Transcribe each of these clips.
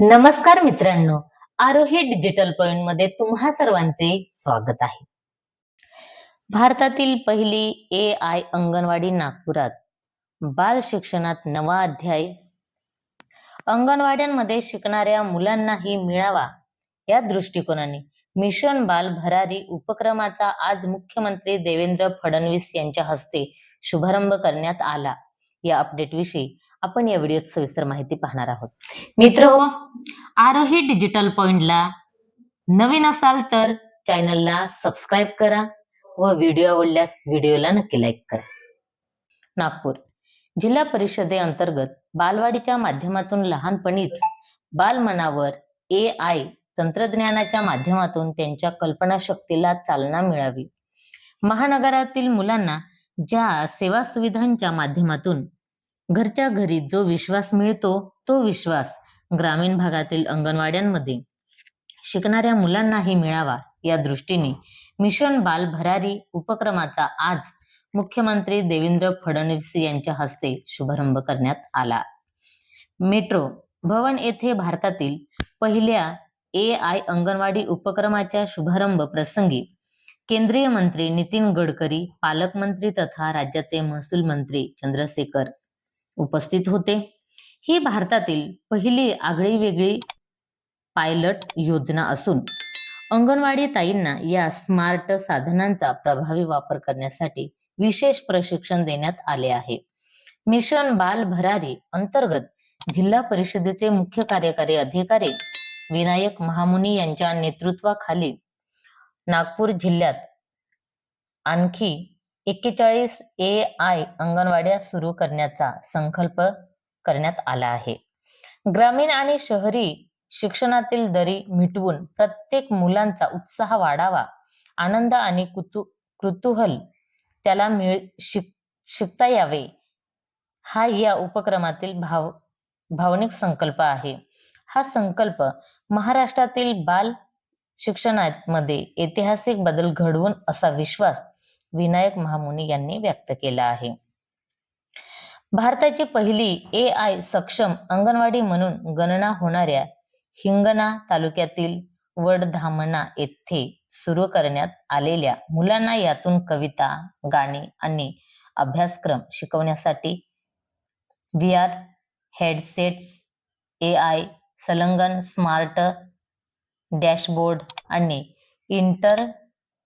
नमस्कार मित्रांनो आरोही डिजिटल पॉइंटमध्ये तुम्हा सर्वांचे स्वागत आहे. भारतातील पहिली ए आय अंगणवाडी नागपुरात बाल शिक्षणात नवा अध्याय. अंगणवाड्यांमध्ये शिकणाऱ्या मुलांनाही मिळावा या दृष्टिकोनाने मिशन बाल भरारी उपक्रमाचा आज मुख्यमंत्री देवेंद्र फडणवीस यांच्या हस्ते शुभारंभ करण्यात आला. या अपडेट विषयी आपण या व्हिडिओत सविस्तर माहिती पाहणार आहोत. मित्र हो आरोही डिजिटल पॉइंटला नवीन असाल तर चॅनलला सबस्क्राईब करा व व्हिडिओ आवडल्यास व्हिडिओला नक्की लाईक करा. नागपूर जिल्हा परिषदेअंतर्गत बालवाडीच्या माध्यमातून लहानपणीच बालमनावर ए आय तंत्रज्ञानाच्या माध्यमातून त्यांच्या कल्पनाशक्तीला चालना मिळावी. महानगरातील मुलांना ज्या सेवा सुविधांच्या माध्यमातून घरच्या घरी जो विश्वास मिळतो तो विश्वास ग्रामीण भागातील अंगणवाड्यांमध्ये. शिकणाऱ्या मुलांनाही मिळावा या दृष्टीने मिशन बाल भरारी उपक्रमाचा आज मुख्यमंत्री देवेंद्र फडणवीस यांच्या हस्ते शुभारंभ करण्यात आला. मेट्रो भवन येथे भारतातील पहिल्या ए आय अंगणवाडी उपक्रमाच्या शुभारंभ प्रसंगी केंद्रीय मंत्री नितीन गडकरी पालकमंत्री तथा राज्याचे महसूल मंत्री चंद्रशेखर उपस्थित होते. ही भारतातील पहिली आगळी वेगळी पायलट योजना असून अंगणवाडी ताईंना या स्मार्ट साधनांचा प्रभावी वापर करण्यासाठी विशेष प्रशिक्षण देण्यात आले आहे. मिशन बाल भरारी अंतर्गत जिल्हा परिषदेचे मुख्य कार्यकारी अधिकारी विनायक महामुनी यांच्या नेतृत्वाखाली नागपूर जिल्ह्यात आणखी एक्केचाळीस ए आय अंगणवाड्या सुरू करण्याचा संकल्प करण्यात आला आहे. ग्रामीण आणि शहरी शिक्षणातील दरी मिटवून प्रत्येक मुलांचा उत्साह वाढावा आनंद आणि कुतू कुतूहल त्याला मिळ शिक शिकता यावे हा या उपक्रमातील भाव भावनिक संकल्प आहे. हा संकल्प महाराष्ट्रातील बाल शिक्षणामध्ये ऐतिहासिक बदल घडवून असा विश्वास विनायक महामुनी यांनी व्यक्त केला आहे. भारताची पहिली ए आय सक्षम अंगणवाडी म्हणून गणना होणाऱ्या हिंगणा तालुक्यातील वडधामणा येथे सुरू करण्यात आलेल्या मुलांना यातून कविता गाणी आणि अभ्यासक्रम शिकवण्यासाठी V R headsets A I संलग्न स्मार्ट डॅशबोर्ड आणि इंटर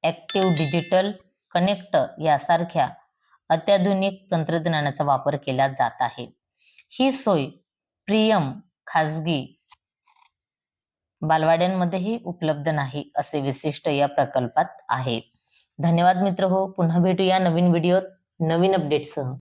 ॲक्टिव्ह डिजिटल कनेक्ट यासारख्या अत्याधुनिक तंत्रज्ञानाचा वापर केला जात आहे. ही सोय प्रियम खाजगी बालवाड्यांमध्येही उपलब्ध नाही असे विशिष्ट या प्रकल्पात आहे. धन्यवाद मित्र हो. पुन्हा भेटूया नवीन व्हिडिओत नवीन अपडेटसह